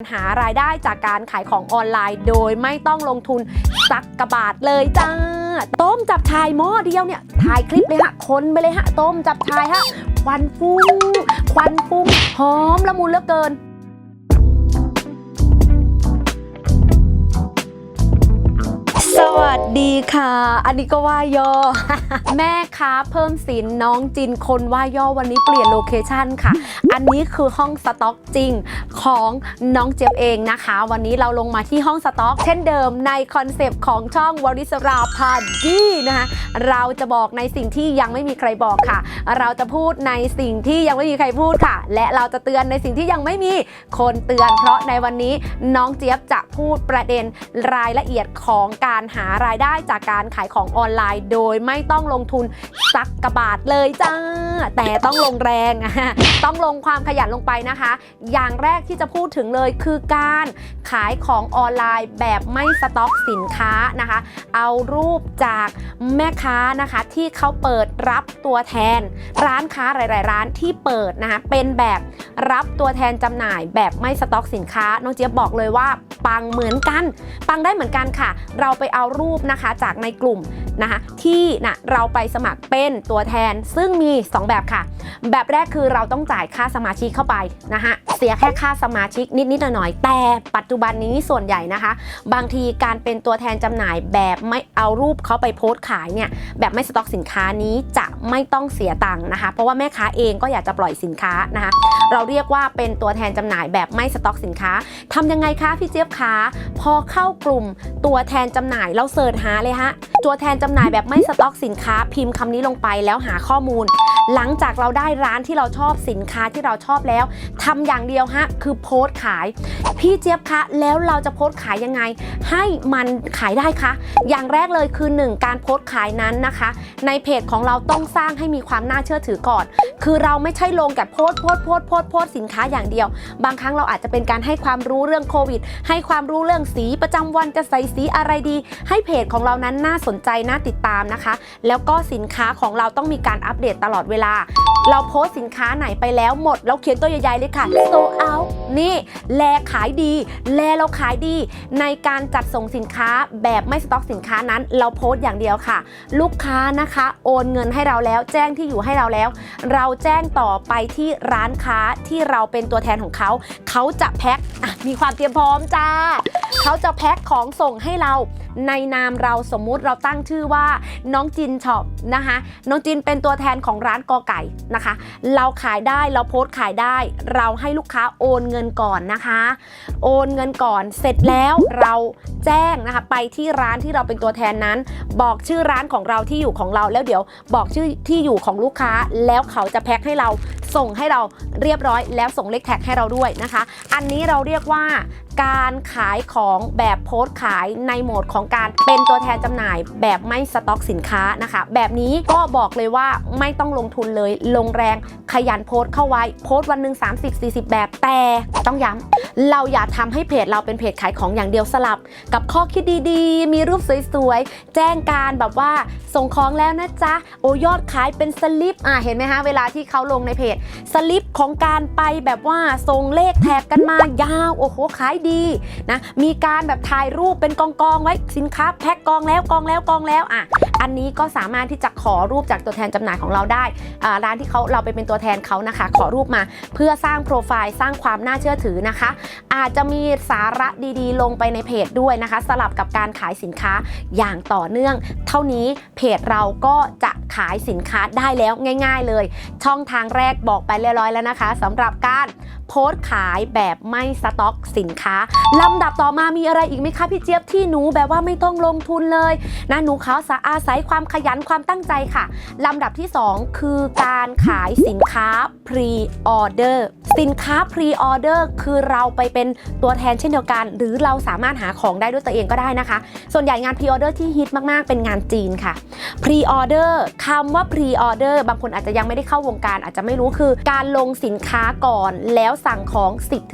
หารายได้จากการขายของออนไลน์ โดยไม่ต้องลงทุนสักกระบาทเลยจ้า ต้มจับชายหม้อเดียวเนี่ยถ่ายคลิปเลยฮะคนไปเลยฮะ ต้มจับชายฮะควันฟุ้งควันฟุ้งหอมละมุนเหลือเกิน สวัสดีค่ะ อันนี้ก็ว่าย่อ แม่ค้าเพิ่มสินน้องจินคนว่าย่อวันนี้เปลี่ยนโลเคชันค่ะ อันนี้คือห้องสต็อกจริงของน้องเจี๊ยบเองนะคะ วันนี้เราลงมาที่ห้องสต็อก เช่นเดิมในคอนเซปต์ของช่องวริศราพาดีนะคะ เราจะบอกในสิ่งที่ยังไม่มีใครบอกค่ะ เราจะพูดในสิ่งที่ยังไม่มีใครพูดค่ะ และเราจะเตือนในสิ่งที่ยังไม่มีคนเตือน เพราะในวันนี้น้องเจี๊ยบจะพูดประเด็นรายละเอียดของการหารายได้จากการขายของออนไลน์ โดยไม่ต้องลงทุนสักกระบาทเลยจ้า แต่ต้องลงแรง ต้องลงความขยันลงไปนะคะ อย่างแรกที่จะพูดถึงเลยคือการขายของออนไลน์แบบไม่สต็อกสินค้านะคะ เอารูปจากแม่ค้านะคะที่เขาเปิดรับตัวแทน ร้านค้าหลาย ๆ ร้านที่เปิดนะคะเป็นแบบรับตัวแทนจำหน่ายแบบไม่สต็อกสินค้าน้องเจี๊ยบบอกเลยว่าปังเหมือนกัน ปังได้เหมือนกันค่ะ เราไปเอารูปนะคะจากในกลุ่มนะคะที่นะเราไปสมัครเป็นตัวแทน ซึ่งมี 2 แบบค่ะ แบบแรกคือเราต้องจ่ายค่าสมาชิกเข้าไปนะคะเสียแค่ค่าสมาชิกนิดๆหน่อยๆแต่ปัจจุบันนี้ส่วนใหญ่นะคะ บางทีการเป็นตัวแทนจำหน่ายแบบไม่เอารูปเขาไปโพสต์ขายเนี่ยแบบไม่สต็อกสินค้านี้จะไม่ต้องเสียตังค์นะคะ เพราะว่าแม่ค้าเองก็อยากจะปล่อยสินค้านะคะ เราเรียกว่าเป็นตัวแทนจำหน่ายแบบไม่สต็อกสินค้าทำยังไงคะพี่เจี๊ยบคะพอเข้ากลุ่มตัวแทนจำหน่ายเราเสิร์ชหาเลยฮะตัวแทนจำหน่ายแบบไม่สต็อกสินค้าพิมพ์คำนี้ลงไปแล้วหาข้อมูล หลังจากเราได้ร้านที่เราชอบสินค้าที่เราชอบแล้วทำอย่างเดียวฮะคือโพสต์ขาย พี่เจี๊ยบคะแล้วเราจะโพสต์ขายยังไง ให้มันขายได้คะอย่างแรกเลยคือ 1 การโพสต์ขายนั้นนะคะ ในเพจของเราต้องสร้างให้มีความน่าเชื่อถือก่อน คือเราไม่ใช่ลงแต่โพสต์โพสต์โพสต์โพสต์โพสต์สินค้าอย่างเดียว บางครั้งเราอาจจะเป็นการให้ความรู้เรื่องโควิด ให้ความรู้เรื่องสีประจำวันจะใส่สีอะไรดีให้เพจของเรานั้นน่าสนใจน่าติดตามนะคะ แล้วก็สินค้าของเราต้องมีการอัปเดตตลอดเวลา เราโพสต์สินค้าไหนไปแล้วหมด เราเขียนตัวใหญ่ๆเลยค่ะ so out นี่ แลขายดี แลเราขายดี ในการจัดส่งสินค้าแบบไม่สต็อกสินค้านั้น เราโพสต์อย่างเดียวค่ะ ลูกค้านะคะ โอนเงินให้เราแล้วแจ้งที่อยู่ให้เราแล้ว เราแจ้งต่อไปที่ร้านค้าที่เราเป็นตัวแทนของเขา เขาจะแพ็คมีความเตรียมพร้อมจ้า เขาจะแพ็คของส่งให้เราในนามเราสมมุติเราตั้งชื่อว่าน้องจินช็อปนะคะ น้องจินเป็นตัวแทนของร้านกอไก่นะคะ เราขายได้เราโพสต์ขายได้ เราให้ลูกค้าโอนเงินก่อนนะคะ โอนเงินก่อนเสร็จแล้วเราแจ้งนะคะไปที่ร้านที่เราเป็นตัวแทนนั้น บอกชื่อร้านของเราที่อยู่ของเราแล้วเดี๋ยวบอกชื่อที่อยู่ของลูกค้าแล้วเขาจะแพ็คให้เราส่งให้เราเรียบร้อยแล้วส่งเลขแท็กให้เราด้วยนะคะ อันนี้เราเรียกว่า การขายของแบบโพสต์ขายในโหมดของการเป็นตัวแทนจำหน่ายแบบไม่สต็อกสินค้านะคะ แบบนี้ก็บอกเลยว่าไม่ต้องลงทุนเลย ลงแรงขยันโพสต์เข้าไว้ โพสต์วันหนึ่ง30-40 แบบแต่ต้องย้ำเราอย่าทำให้เพจเราเป็นเพจขายของอย่างเดียวสลับ กับข้อคิดดีๆ มีรูปสวยๆ แจ้งการแบบว่าส่งของแล้วนะจ๊ะ โอยอดขายเป็นสลิปอะเห็นไหมคะเวลาที่เขาลงในเพจสลิปของการไปแบบว่าส่งเลขแท็กกันมายาวโอ้โหขายดีนะมีการแบบถ่ายรูปเป็นกองกองๆไว้สินค้าแพ็คกองแล้วกองแล้วกองแล้วอะอันนี้ก็สามารถที่จะขอรูปจากตัวแทนจำหน่ายของเราได้ร้านที่เขาเราไปเป็นตัวแทนเขานะคะ ขอรูปมาเพื่อสร้างโปรไฟล์สร้างความน่าเชื่อถือนะคะ อาจจะมีสาระดีๆ ลงไปในเพจด้วยนะคะ สลับกับการขายสินค้าอย่างต่อเนื่อง เท่านี้เพจเราก็จะขายสินค้าได้แล้วง่าย ๆ เลย ช่องทางแรกบอกไปเรียบร้อยแล้วนะคะสำหรับการ โพสต์ขายแบบไม่สต็อกสินค้าลำดับต่อมามีอะไรอีกไหมคะพี่เจี๊ยบที่หนูแบบว่าไม่ต้องลงทุนเลยนะหนูเขาสาอาศัยความขยันความตั้งใจค่ะลำดับที่ 2 คือการขายสินค้าพรีออเดอร์สินค้าพรีออเดอร์คือเราไปเป็นตัวแทนเช่นเดียวกัน หรือเราสามารถหาของได้ด้วยตัวเองก็ได้นะคะ ส่วนใหญ่งานพรีออเดอร์ที่ฮิตมากๆ เป็นงานจีนค่ะพรีออเดอร์คำว่าพรีออเดอร์บางคนอาจจะยังไม่ได้เข้าวงการอาจจะไม่รู้คือ การลงสินค้าก่อนแล้วสั่งของ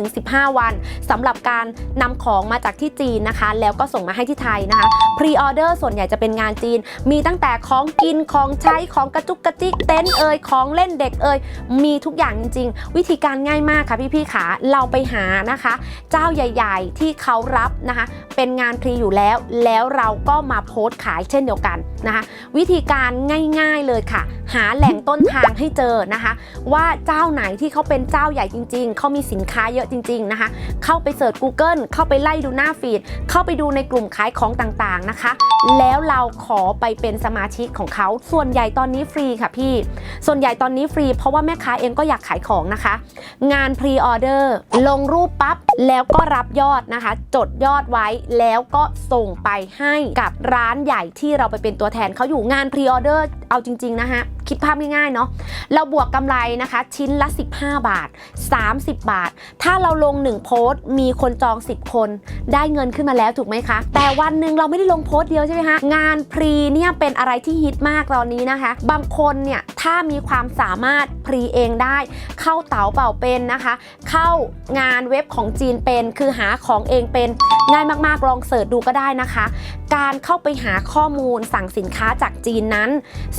10-15 วันสำหรับการนำของมาจากที่จีนนะคะ แล้วก็ส่งมาให้ที่ไทยนะคะพรีออเดอร์ส่วนใหญ่จะเป็นงานจีน มีตั้งแต่ของกินของใช้ของกระจุกกระจิกเต็นท์เอ่ยของเล่นเด็กเอ่ยมีทุกอย่างจริง ๆ วิธีการง่ายมากค่ะพี่ๆขาเราไปหานะคะ เจ้าใหญ่ ๆ ที่เขารับนะคะ เป็นงานพรีอยู่แล้ว แล้วเราก็มาโพสต์ขายเช่นเดียวกันนะคะ วิธีการง่าย ๆเลยค่ะ หาแหล่งต้นทางให้เจอนะคะ ว่าเจ้าไหนที่เขาเป็นเจ้าใหญ่จริงเขามีสินค้าเยอะจริง ๆนะคะ เข้าไปเสิร์ช Google เข้าไปไล่ดูหน้าฟีด เข้าไปดูในกลุ่มขายของต่างๆนะคะ แล้วเราขอไปเป็นสมาชิกของเขา ส่วนใหญ่ตอนนี้ฟรีค่ะพี่ ส่วนใหญ่ตอนนี้ฟรี เพราะว่าแม่ค้าเองก็อยากขายของนะคะ งานพรีออเดอร์ลงรูปปั๊บแล้วก็รับยอดนะคะ จดยอดไว้แล้วก็ส่งไปให้กับร้านใหญ่ที่เราไปเป็นตัวแทนเขาอยู่งานพรีออเดอร์ เอาจริง ๆ นะคะคิดภาพง่ายๆเนาะเราบวกกำไรนะคะ ชิ้นละ 15 บาท 30 บาท ถ้าเราลง 1 โพสต์ มีคนจอง 10 คน ได้เงินขึ้นมาแล้วถูกไหมคะ แต่วันหนึ่งเราไม่ได้ลงโพสต์เดียวใช่ไหมคะ งานพรีเนี่ยเป็นอะไรที่ฮิตมากตอนนี้นะคะ บางคนเนี่ย ถ้ามีความสามารถพรีเองได้ เข้าเต๋าเป่าเป็นนะคะ เข้างานเว็บของจีนเป็น คือหาของเองเป็นง่ายมากๆ ลองเสิร์ชดูก็ได้นะคะ การเข้าไปหาข้อมูลสั่งสินค้าจากจีนนั้น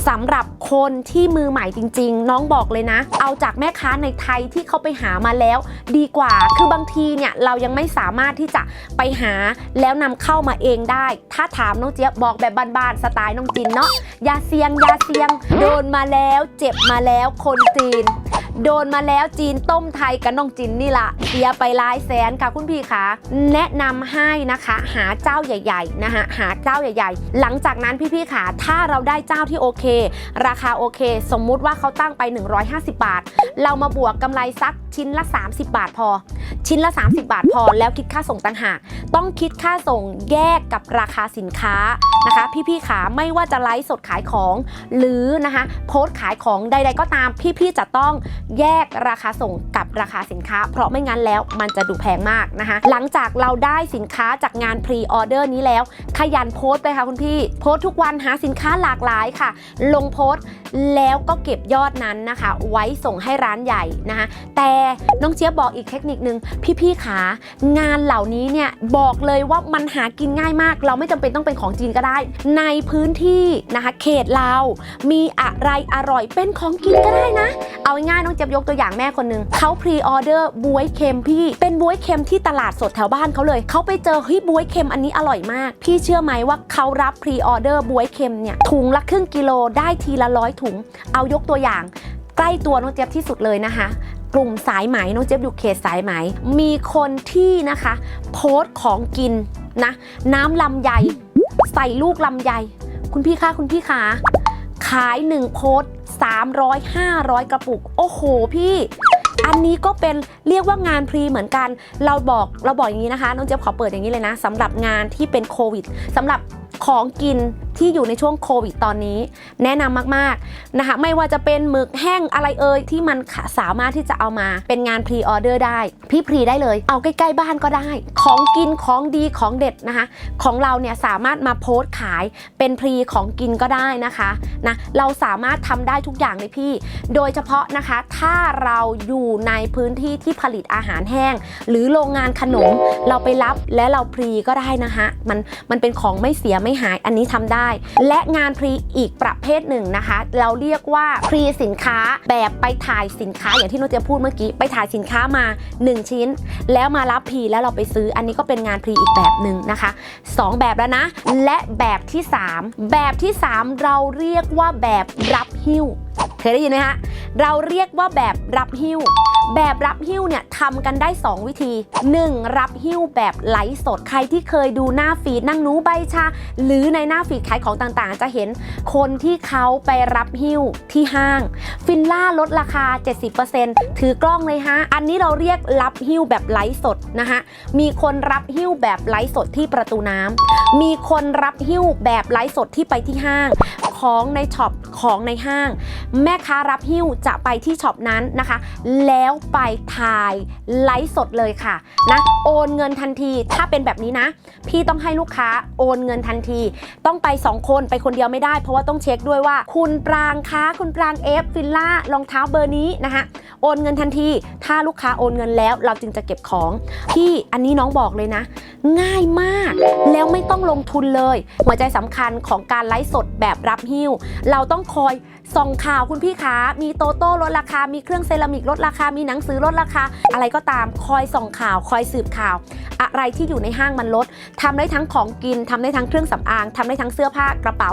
สำหรับคนที่มือใหม่จริง ๆ น้องบอกเลยนะ เอาจากแม่ค้าในไทยที่เขาไปหามาแล้ว ดีกว่าคือบางทีเนี่ยเรายังไม่สามารถที่จะไปหาแล้วนำเข้ามาเองได้ ถ้าถามน้องเจี๊ยบบอกแบบบานๆสไตล์น้องจีนเนาะอย่าเสียงอย่าเสียงโดนมาแล้วเจ็บมาแล้วคนจีน โดนมาแล้วจีนต้มไทยกับน้องจินนี่ละเสียไปหลายแสนค่ะคุณพี่คะแนะนำให้นะคะ หาเจ้าใหญ่ๆนะคะหาเจ้าใหญ่ ๆ หลังจากนั้นพี่ๆค่ะถ้าเราได้เจ้าที่โอเค ราคาโอเค สมมุติว่าเขาตั้งไป 150 บาท เรามาบวกกำไรสักชิ้นละ 30 บาทพอ ชิ้นละ 30 บาทพอแล้วคิดค่าส่งต่างหากต้องคิดค่าส่งแยกกับราคาสินค้านะคะ พี่ๆขาไม่ว่าจะไลฟ์สดขายของ หรือนะคะโพสต์ขายของใด ๆ ก็ตามพี่ๆจะต้องแยกราคาส่งกับราคาสินค้า เพราะไม่งั้นแล้วมันจะดูแพงมากนะคะ หลังจากเราได้สินค้าจากงานพรีออเดอร์นี้แล้ว ขยันโพสต์ไปค่ะคุณพี่ โพสต์ทุกวันหาสินค้าหลากหลายค่ะ ลงโพสต์แล้วก็เก็บยอดนั้นนะคะ ไว้ส่งให้ร้านใหญ่นะคะแต่น้องเจี๊ยบบอกอีกเทคนิคนึงพี่ๆขางานเหล่านี้เนี่ยบอกเลยว่ามันหากินง่ายมาก เราไม่จำเป็นต้องเป็นของจีนก็ได้ ในพื้นที่นะคะเขตเรา มีอะไรอร่อยเป็นของกินก็ได้นะ เอาง่ายๆน้องเจี๊ยบยกตัวอย่างแม่คนหนึ่งเขาพรีออเดอร์บวยเค็มพี่ เป็นบวยเค็มที่ตลาดสดแถวบ้านเขาเลยเขาไปเจอเฮ้ยบวยเค็มอันนี้อร่อยมาก พี่เชื่อไหมว่าเขารับพรีออเดอร์บวยเค็มเนี่ยถุงละครึ่งกิโลได้ทีละร้อยถุง เอายกตัวอย่าง ใกล้ตัวน้องเจี๊ยบที่สุดเลยนะคะกลุ่มสายไหมน้องเจี๊ยบอยู่เขตสายไหม มีคนที่นะคะ โพสต์ของกินนะ น้ำลำไย ใส่ลูกลำไย คุณพี่คะคุณพี่คะขายหนึ่งโพสต์ 300 500 กระปุก โอ้โหพี่อันนี้ก็เป็นเรียกว่างานพรีเหมือนกัน เราบอกเราบอกอย่างนี้นะคะ น้องเจี๊ยบขอเปิดอย่างนี้เลยนะสำหรับงานที่เป็นโควิดสำหรับ ของกินที่อยู่ในช่วงโควิดตอนนี้ แนะนำมากๆนะคะไม่ว่าจะเป็นหมึกแห้งอะไรเอ่ยที่มันสามารถที่จะเอามาเป็นงานพรีออเดอร์ได้ พี่พรีได้เลย เอาใกล้ๆบ้านก็ได้ ของกินของดีของเด็ดนะคะ ของเราเนี่ยสามารถมาโพสต์ขายเป็นพรีของกินก็ได้นะคะนะเราสามารถทำได้ทุกอย่างเลยพี่ โดยเฉพาะนะคะถ้าเราอยู่ในพื้นที่ที่ผลิตอาหารแห้ง หรือโรงงานขนมเราไปรับและเราพรีก็ได้นะคะมันมันเป็นของไม่เสียไม่หายอันนี้ทำได้ และงานพรีอีกประเภทหนึ่งนะคะ เราเรียกว่าพรีสินค้าแบบไปถ่ายสินค้าอย่างที่นุชจะพูดเมื่อกี้ไปถ่ายสินค้ามา 1 ชิ้น แล้วมารับพรีแล้วเราไปซื้อ อันนี้ก็เป็นงานพรีอีกแบบหนึ่งนะคะ 2 แบบแล้วนะ และแบบที่ 3 แบบที่ 3 เราเรียกว่าแบบรับหิ้วเคยได้ยินไหมฮะเราเรียกว่าแบบรับหิ้ว แบบรับหิ้วเนี่ยทำกันได้ 2 วิธี 1. รับหิ้วแบบไลฟ์สด ใครที่เคยดูหน้าฟีดนั่งนูใบชา หรือในหน้าฟีดขายของต่างๆ จะเห็นคนที่เขาไปรับหิ้วที่ห้าง ฟินล่าลดราคา 70%ถือกล้องเลยฮะ อันนี้เราเรียกรับหิ้วแบบไลฟ์สดนะคะมีคนรับหิ้วแบบไลฟ์สดที่ประตูน้ำมีคนรับหิ้วแบบไลฟ์สดที่ไปที่ห้าง ของในช็อปของในห้าง แม่ค้ารับหิ้วจะไปที่ช็อปนั้นนะคะ แล้วไปถ่ายไลฟ์สดเลยค่ะนะโอนเงินทันทีถ้าเป็นแบบนี้นะ พี่ต้องให้ลูกค้าโอนเงินทันที ต้องไป 2 คนไปคนเดียวไม่ได้ เพราะว่าต้องเช็คด้วยว่า คุณปรางคะคุณปรางเอฟฟิลล่ารองเท้าเบอร์นี้นะคะโอนเงินทันที ถ้าลูกค้าโอนเงินแล้ว เราจึงจะเก็บของพี่อันนี้น้องบอกเลยนะ ง่ายมากแล้วไม่ต้องลงทุนเลย หัวใจสำคัญของการไลฟ์สดแบบรับหิ้ว เราต้องคอย ส่องข่าวคุณพี่ขามีโตโต้ลดราคา มีเครื่องเซรามิกลดราคา มีหนังสือลดราคา อะไรก็ตามคอยส่องข่าว คอยสืบข่าว อะไรที่อยู่ในห้างมันลดทำได้ทั้งของกินทำได้ทั้งเครื่องสำอางทำได้ทั้งเสื้อผ้ากระเป๋า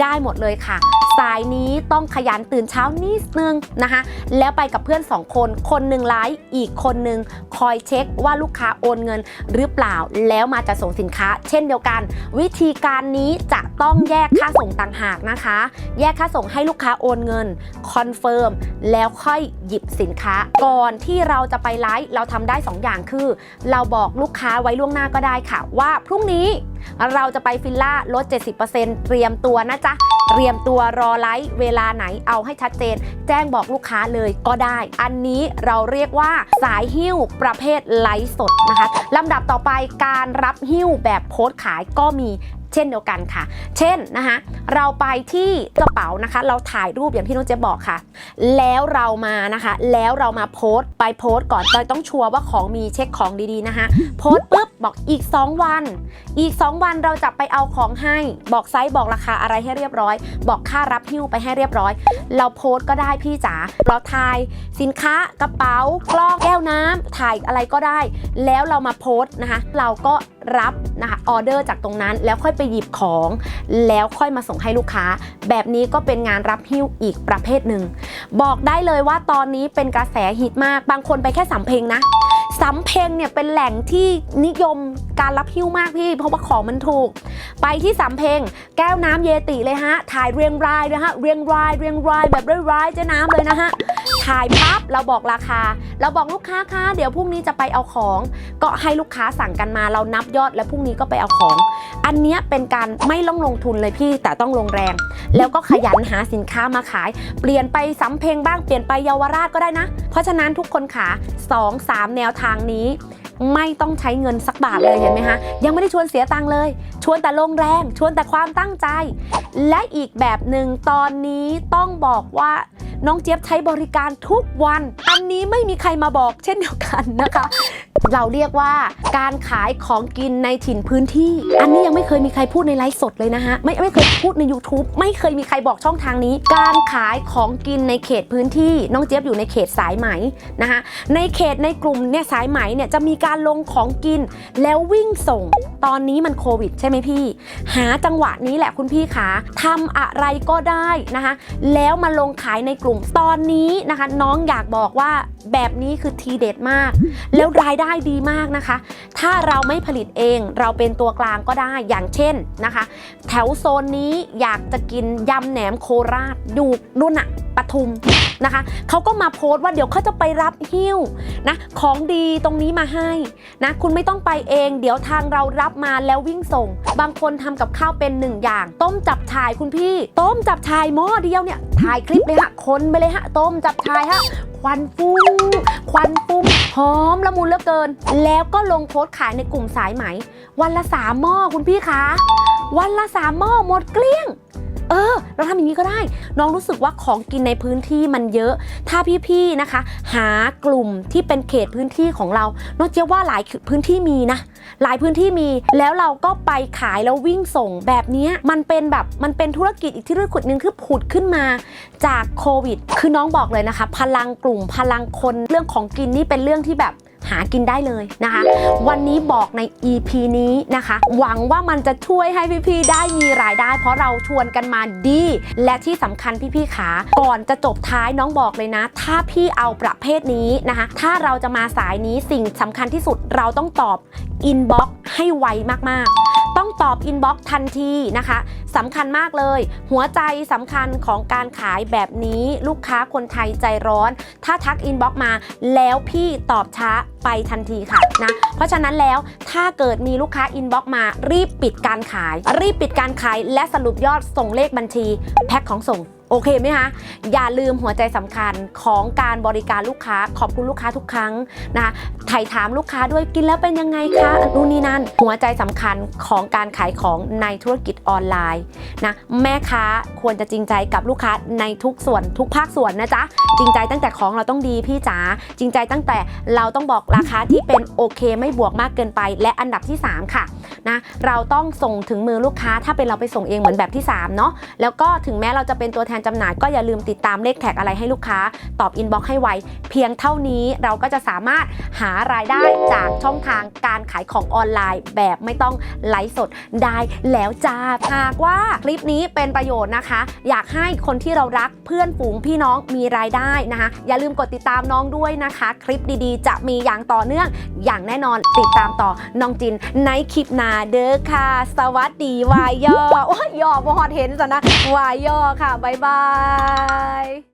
ได้หมดเลยค่ะสายนี้ต้องขยันตื่นเช้านิดนึงนะคะ แล้วไปกับเพื่อน 2 คน คนหนึ่งไลฟ์อีกคนหนึ่งคอยเช็คว่าลูกค้าโอนเงินหรือเปล่าแล้วมาจะส่งสินค้า เช่นเดียวกัน วิธีการนี้จะต้องแยกค่าส่งต่างหากนะคะ แยกค่าส่งให้ลูกค้าโอนเงินคอนเฟิร์มแล้วค่อยหยิบสินค้า ก่อนที่เราจะไปไลฟ์เราทำได้2อย่างคือ เราบอกลูกค้าไว้ล่วงหน้าก็ได้ค่ะ ว่าพรุ่งนี้เราจะไปฟิลล่าลด 70%เตรียมตัวนะจ๊ะเตรียมตัวรอไลฟ์เวลาไหนเอาให้ชัดเจน แจ้งบอกลูกค้าเลยก็ได้ อันนี้เราเรียกว่าสายหิ้วประเภทไลฟ์สดนะคะลำดับต่อไปการรับหิ้วแบบโพสต์ขายก็มี เช่นเดียวกันค่ะ เช่นนะคะเราไปที่กระเป๋านะคะ เราถ่ายรูปอย่างที่น้องเจ๊บอกค่ะ แล้วเรามานะคะ แล้วเรามาโพสต์ไปโพสต์ก่อนเราต้องชัวร์ว่าของมีเช็คของดีๆนะคะโพสต์ปุ๊บบอกอีก 2 วัน อีก 2 วันเราจะไปเอาของให้ บอกไซส์บอกราคาอะไรให้เรียบร้อย บอกค่ารับหิ้วไปให้เรียบร้อย เราโพสต์ก็ได้พี่จ๋าเราถ่ายสินค้ากระเป๋ากล้องแก้วน้ำถ่ายอะไรก็ได้ แล้วเรามาโพสต์นะคะ เราก็ รับนะคะออเดอร์จากตรงนั้นแล้วค่อยไปหยิบของ แล้วค่อยมาส่งให้ลูกค้า แบบนี้ก็เป็นงานรับหิ้วอีกประเภทหนึ่ง บอกได้เลยว่าตอนนี้เป็นกระแสฮิตมาก บางคนไปแค่สำเพ็งนะสำเพ็งเนี่ยเป็นแหล่งที่นิยมการรับหิ้วมากพี่ เพราะว่าของมันถูก ไปที่สำเพ็งแก้วน้ำเยติเลยฮะ ถ่ายเรียงรายเลยฮะ เรียงราย เรียงรายแบบร้ายๆเจ๊น้ำเลยนะฮะ ถ่ายปั๊บเราบอกราคา เราบอกลูกค้าคะเดี๋ยวพรุ่งนี้จะไปเอาของ ก็ให้ลูกค้าสั่งกันมาเรานับยอดแล้วพรุ่งนี้ก็ไปเอาของ อันเนี้ยเป็นการไม่ต้องลงทุนเลยพี่แต่ต้องลงแรง แล้วก็ขยันหาสินค้ามาขาย เปลี่ยนไปสำเพ็งบ้างเปลี่ยนไปเยาวราชก็ได้นะ เพราะฉะนั้นทุกคนขา2 3 แนวทางนี้ไม่ต้องใช้เงินสักบาทเลยเห็นไหมคะยังไม่ได้ชวนเสียตังค์เลย ชวนแต่ลงแรง ชวนแต่ความตั้งใจ และอีกแบบหนึ่งตอนนี้ต้องบอกว่า น้องเจี๊ยบใช้บริการทุกวัน อันนี้ไม่มีใครมาบอกเช่นเดียวกันนะคะ เราเรียกว่าการขายของกินในถิ่นพื้นที่ อันนี้ยังไม่เคยมีใครพูดในไลฟ์สดเลยนะฮะ ไม่ไม่เคยพูดใน YouTube ไม่เคยมีใครบอกช่องทางนี้ การขายของกินในเขตพื้นที่ น้องเจี๊ยบอยู่ในเขตสายไหมนะคะในเขตในกลุ่มเนี่ยสายไหมเนี่ยจะมีการลงของกินแล้ววิ่งส่ง ตอนนี้มันโควิดใช่ไหมพี่ หาจังหวะนี้แหละคุณพี่ขาทำอะไรก็ได้นะคะ แล้วมาลงขายในกลุ่มตอนนี้นะคะ น้องอยากบอกว่าแบบนี้คือทีเด็ดมาก แล้วรายได้ดีมากนะคะ ถ้าเราไม่ผลิตเองเราเป็นตัวกลางก็ได้อย่างเช่นนะคะ แถวโซนนี้อยากจะกินยำแหนมโคราชอยู่นู่นอะปทุมนะคะเขาก็มาโพสต์ว่าเดี๋ยวเขาจะไปรับหิ้วนะของดีตรงนี้มาให้นะคุณไม่ต้องไปเอง เดี๋ยวทางเรารับมาแล้ววิ่งส่ง บางคนทำกับข้าวเป็นหนึ่งอย่าง ต้มจับชายคุณพี่ ต้มจับชายหม้อเดียวเนี่ยถ่ายคลิปเลยฮะคนไปเลยฮะ ต้มจับชายฮะควันฟุ้งควันฟุ้งหอมละมุนเหลือเกิน แล้วก็ลงโพสต์ขายในกลุ่มสายไหม วันละสามหม้อคุณพี่คะวันละสามหม้อหมดเกลี้ยง ออ เราทำอย่างนี้ก็ได้ น้องรู้สึกว่าของกินในพื้นที่มันเยอะ ถ้าพี่ๆนะคะ หากลุ่มที่เป็นเขตพื้นที่ของเราน้องเจ๊ยบว่าหลายพื้นที่มีนะ หลายพื้นที่มีแล้วเราก็ไปขายแล้ววิ่งส่งแบบนี้มันเป็นแบบมันเป็นธุรกิจอีกที่ธุรกิจหนึ่งคือผุดขึ้นมาจากโควิด คือน้องบอกเลยนะคะ พลังกลุ่มพลังคนเรื่องของกินนี่เป็นเรื่องที่แบบ หากินได้เลยนะคะ วันนี้บอกใน EP นี้นะคะ หวังว่ามันจะช่วยให้พี่ๆได้มีรายได้ เพราะเราชวนกันมาดี และที่สำคัญพี่ๆขาก่อนจะจบท้ายน้องบอกเลยนะ ถ้าพี่เอาประเภทนี้นะคะ ถ้าเราจะมาสายนี้สิ่งสำคัญที่สุดเราต้องตอบอินบ็อกให้ไวมากๆ ต้องตอบอินบ็อกซ์ทันทีนะคะสำคัญมากเลย หัวใจสำคัญของการขายแบบนี้ลูกค้าคนไทยใจร้อน ถ้าทักอินบ็อกซ์มา แล้วพี่ตอบช้าไปทันทีค่ะนะเพราะฉะนั้นแล้วถ้าเกิดมีลูกค้าอินบ็อกซ์มารีบปิดการขาย รีบปิดการขายและสรุปยอดส่งเลขบัญชี แพ็คของส่ง โอเคไหมคะอย่าลืมหัวใจสำคัญของการบริการลูกค้าขอบคุณลูกค้าทุกครั้งนะคะไถ่ถามลูกค้าด้วยกินแล้วเป็นยังไงคะนู่นนี่นั่นหัวใจสำคัญของการขายของในธุรกิจออนไลน์นะแม่ค้าควรจะจริงใจกับลูกค้าในทุกส่วนทุกภาคส่วนนะจ๊ะจริงใจตั้งแต่ของเราต้องดีพี่จ๋าจริงใจตั้งแต่เราต้องบอกราคาที่เป็นโอเค ไม่บวกมากเกินไป และอันดับที่ 3 ค่ะนะเราต้องส่งถึงมือลูกค้าถ้าเป็นเราไปส่งเองเหมือนแบบที่3เนาะแล้วก็ถึงแม้เราจะเป็นตัวแทนจำหน่ายก็อย่าลืมติดตามเลขแท็กอะไรให้ลูกค้า ตอบอินบ็อกให้ไว เพียงเท่านี้เราก็จะสามารถหารายได้จากช่องทางการขายของออนไลน์ แบบไม่ต้องไลฟ์สดได้แล้วจ้าหากว่าคลิปนี้เป็นประโยชน์นะคะ อยากให้คนที่เรารักเพื่อนฝูงพี่น้องมีรายได้นะคะ อย่าลืมกดติดตามน้องด้วยนะคะ คลิปดีๆ จะมีอย่างต่อเนื่องอย่างแน่นอนติดตามต่อน้องจินในคลิปหน้าเด้อค่ะ สวัสดีวายยอโอ้ยยอบอดเห็นซะนะวายยอค่ะบ๊ายบาย Bye!